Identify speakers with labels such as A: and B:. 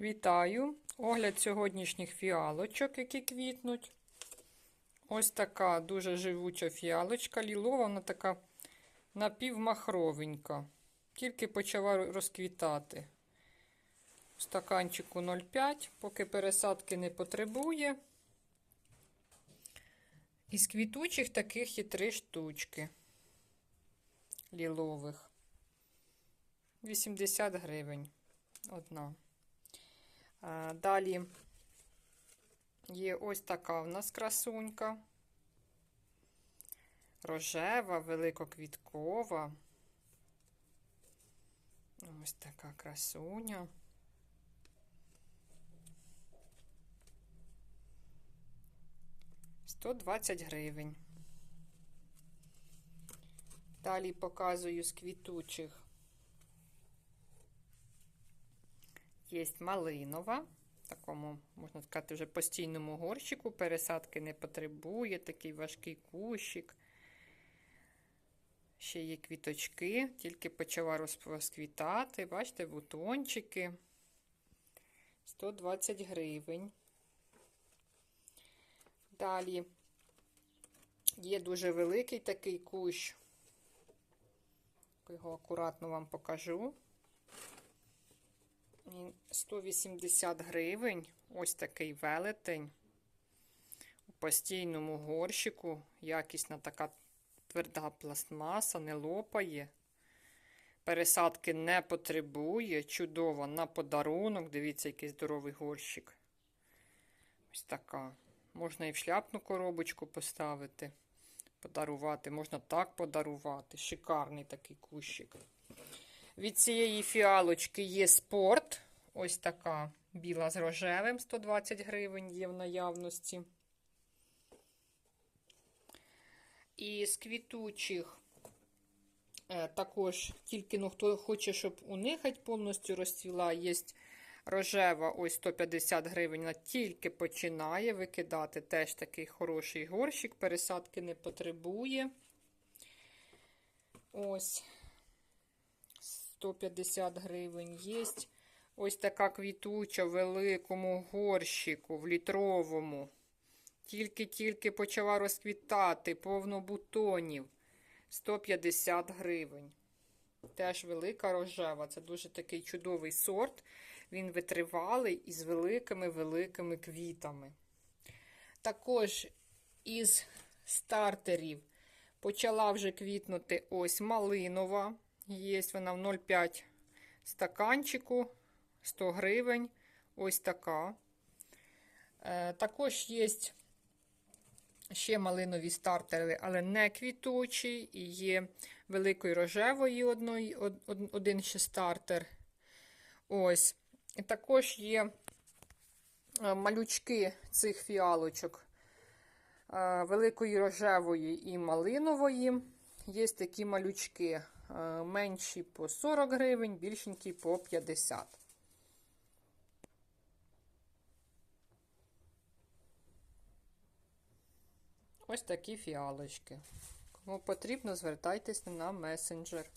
A: Вітаю! Огляд сьогоднішніх фіалочок, які квітнуть. Ось така дуже живуча фіалочка. Лілова, вона така напівмахровенька. Тільки почала розквітати. В стаканчику 0,5, поки пересадки не потребує. Із квітучих таких є три штучки лілових. 80 гривень одна. Далі є ось така в нас красунька. Рожева, великоквіткова. Ось така красуня. Сто двадцять гривень. Далі показую з квітучих. Є малинова, в такому, можна сказати, вже постійному горщику. Пересадки не потребує, такий важкий кущик. Ще є квіточки, тільки почала розквітати. Бачите, бутончики. 120 гривень. Далі є дуже великий такий кущ. Його акуратно вам покажу. 180 гривень. Ось такий велетень. У постійному горщику. Якісна така тверда пластмаса, не лопає. Пересадки не потребує. Чудово на подарунок. Дивіться, який здоровий горщик. Ось така. Можна і в шляпну коробочку поставити, подарувати. Можна так подарувати. Шикарний такий кущик. Від цієї фіалочки є спорт. Ось така біла з рожевим, 120 гривень є в наявності. І з квітучих е, також тільки ну, хто хоче, щоб уникать повністю розцвіла, є рожева, ось 150 гривень, вона тільки починає викидати. Теж такий хороший горщик, пересадки не потребує. Ось. 150 гривень є. Ось така квітуча в великому горщику, в літровому. Тільки-тільки почала розквітати, повно бутонів. 150 гривень. Теж велика рожева. Це дуже такий чудовий сорт. Він витривалий і з великими-великими квітами. Також із стартерів почала вже квітнути ось малинова. Є вона в 0,5 стаканчику 100 гривень. Ось така. Е, також є ще малинові стартери, але не квітучі. І є великої рожевої одної, один ще стартер. Ось. І також є е, малючки цих фіалочок е, великої рожевої і малинової. Є такі малючки. Менші по 40 гривень, більшенькі по 50. Ось такі фіалочки. Кому потрібно, звертайтеся на месенджер.